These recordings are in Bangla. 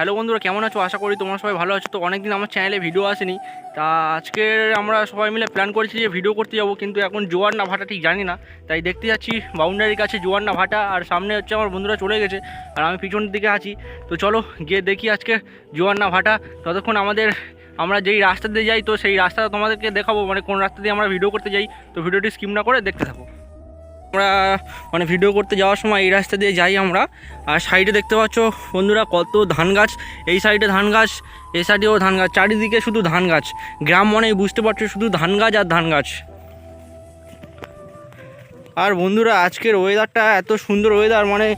হ্যালো বন্ধুরা, কেমন আছো? আশা করি তোমরা সবাই ভালো আছো। তো অনেকদিন আমার চ্যানেলে ভিডিও আসেনি। তা আজকে আমরা সবাই মিলে প্ল্যান করেছি যে ভিডিও করতে যাব, কিন্তু এখন জোয়ার না ভাটা ঠিক জানি না। তাই দেখতে যাচ্ছি বাউন্ডারির কাছে জোয়ার না ভাটা, আর সামনে হচ্ছে আমার বন্ধুরা চলে গেছে, আর আমি পিছনের দিকে আছি। তো চলো গিয়ে দেখি আজকে জোয়ার না ভাটা। ততক্ষণ আমাদের, আমরা যেই রাস্তা দিয়ে যাই, তো সেই রাস্তা তোমাদেরকে দেখাবো মানে কোন রাস্তা দিয়ে আমরা ভিডিও করতে যাই। তো ভিডিওটি স্কিম না করে দেখতে থাকো। আমরা মানে ভিডিও করতে যাওয়ার সময় এই রাস্তা দিয়ে যাই আমরা। আর সাইডে দেখতে পাচ্ছ বন্ধুরা কত ধান গাছ। এই সাইডে ধান গাছ, এই সাইডেও ধান গাছ। চারিদিকে শুধু ধান গাছ। গ্রাম মানেই বুঝতে পারছ শুধু ধান গাছ আর ধান গাছ। আর বন্ধুরা, আজকের ওয়েদারটা এত সুন্দর ওয়েদার মানে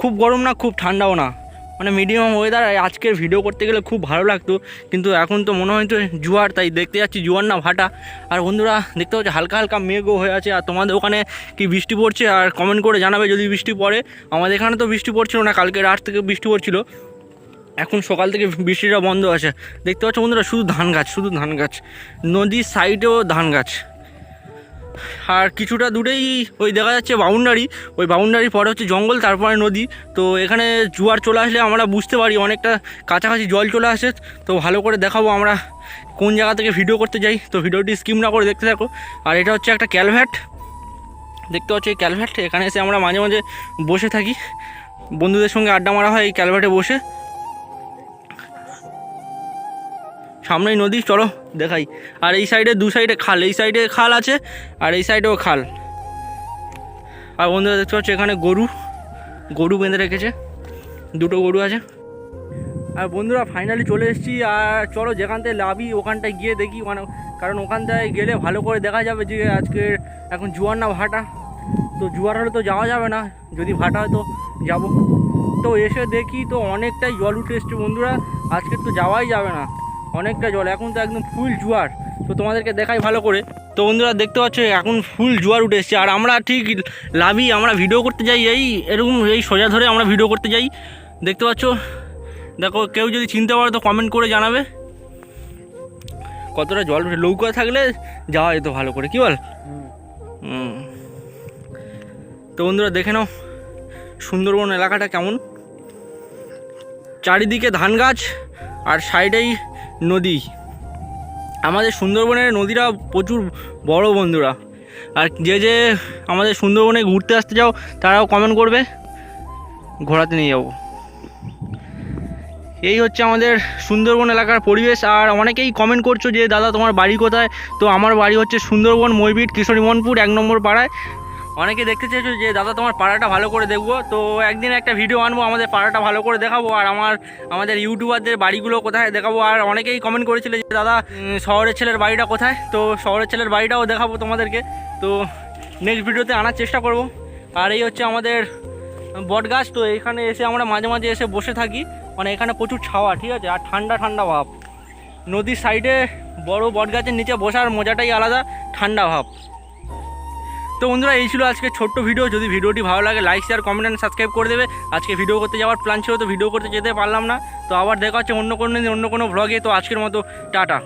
খুব গরম না, খুব ঠান্ডাও না। মানে মিডিয়াম ওয়েদার আজকের ভিডিও করতে গেলে খুব ভালো লাগতো। কিন্তু এখন তো মনে হয় তো জোয়ার, তাই দেখতে যাচ্ছি জোয়ার না ভাটা। আর বন্ধুরা, দেখতে পাচ্ছি হালকা হালকা মেঘও হয়ে আছে। আর তোমাদের ওখানে কি বৃষ্টি পড়ছে আর কমেন্ট করে জানাবে যদি বৃষ্টি পড়ে। আমাদের এখানে তো বৃষ্টি পড়ছিল না কালকে রাত থেকে বৃষ্টি পড়ছিল। এখন সকাল থেকে বৃষ্টিটা বন্ধ আছে। দেখতে পাচ্ছ বন্ধুরা, শুধু ধান গাছ, শুধু ধান গাছ। নদীর সাইডেও ধান গাছ। আর কিছুটা দূরেই ওই দেখা যাচ্ছে বাউন্ডারি, ওই বাউন্ডারির পরে হচ্ছে জঙ্গল, তারপরে নদী। তো এখানে জোয়ার চলে আসলে আমরা বুঝতে পারি, অনেকটা কাছাকাছি জল চলে আসে। তো ভালো করে দেখাবো আমরা কোন জায়গা থেকে ভিডিও করতে যাই। তো ভিডিওটি স্কিম না করে দেখতে থাকো। আর এটা হচ্ছে একটা ক্যালভ্যাট। দেখতে পাচ্ছি এই ক্যালভ্যাট এখানে এসে আমরা মাঝে মাঝে বসে থাকি। বন্ধুদের সঙ্গে আড্ডা মারা হয় এই ক্যালভ্যাটে বসে। সামনেই নদী, চলো দেখাই। আর এই সাইডে দু সাইডে খাল, এই সাইডে খাল আছে, আর এই সাইডেও খাল। আর বন্ধুরা দেখতে পাচ্ছ, এখানে গরু গরু বেঁধে রেখেছে। দুটো গরু আছে। আর বন্ধুরা ফাইনালি চলে এসেছি, আর চলো যেখান থেকে লাভি ওখানটায় গিয়ে দেখি মানে কারণ ওখানটায় গেলে ভালো করে দেখা যাবে যে আজকে এখন জুয়ার না ভাটা। তো জুয়ার হলে তো যাওয়া যাবে না, যদি ভাটা হয় তো যাব। তো এসে দেখি তো অনেকটাই জল উঠে এসছে বন্ধুরা, আজকে তো যাওয়াই যাবে না। অনেকটা জল এখন তো একদম ফুল জোয়ার। তো তোমাদেরকে দেখাই ভালো করে। তো বন্ধুরা দেখতে পাচ্ছ এখন ফুল জোয়ার উঠে এসছে। আর আমরা ঠিক লাভি আমরা ভিডিও করতে যাই এই এরকম এই সোজা ধরে আমরা ভিডিও করতে যাই। দেখতে পাচ্ছ? দেখো কেউ যদি চিনতে পারো তো কমেন্ট করে জানাবে। কতটা জল উঠে নৌকা থাকলে যাওয়া যেত ভালো করে কি বল? তো বন্ধুরা দেখে নাও সুন্দরবন এলাকাটা কেমন। চারিদিকে ধান গাছ আর সাইডেই নদী। আমাদের সুন্দরবনের নদীরা প্রচুর বড় বন্ধুরা। আর যে যে আমাদের সুন্দরবনে ঘুরতে আসতে যাও তারাও কমেন্ট করবে। ঘোরাতে নিয়ে যাব। এই হচ্ছে আমাদের সুন্দরবন এলাকার পরিবেশ। আর অনেকেই কমেন্ট করছ যে, দাদা, তোমার বাড়ি কোথায়? তো আমার বাড়ি হচ্ছে সুন্দরবন ময়বিট কিশোরী মনপুর এক নম্বর পাড়ায়। অনেকে দেখতে চেয়েছো যে, দাদা, তোমার পাড়াটা ভালো করে দেখব। তো একদিন একটা ভিডিও আনব, আমাদের পাড়াটা ভালো করে দেখাবো, আর আমার, আমাদের ইউটিউবারদের বাড়িগুলো কোথায় দেখাবো। আর অনেকেই কমেন্ট করেছিল যে, দাদা শহরের ছেলের বাড়িটা কোথায়? তো শহরের ছেলের বাড়িটাও দেখাবো তোমাদেরকে। তো নেক্সট ভিডিওতে আনার চেষ্টা করব। আর এই হচ্ছে আমাদের বট গাছ তো এখানে এসে আমরা মাঝে মাঝে এসে বসে থাকি। মানে এখানে প্রচুর ছাওয়া, ঠিক আছে? আর ঠান্ডা ঠান্ডা ভাব। নদীর সাইডে বড় বট গাছের নিচে বসার মজাটাই আলাদা, ঠান্ডা ভাব। তো বন্ধুরা, এই ছিল আজকে ছোট্ট ভিডিও। যদি ভিডিওটি ভালো লাগে like share comment and subscribe করে দেবে। আজকে ভিডিও করতে যাওয়ার প্ল্যান ছিল তো ভিডিও করতে যেতে পারলাম না। তো আবার দেখা হচ্ছে অন্য কোনো দিন, অন্য কোনো ভ্লগে তো আজকের মতো, টাটা।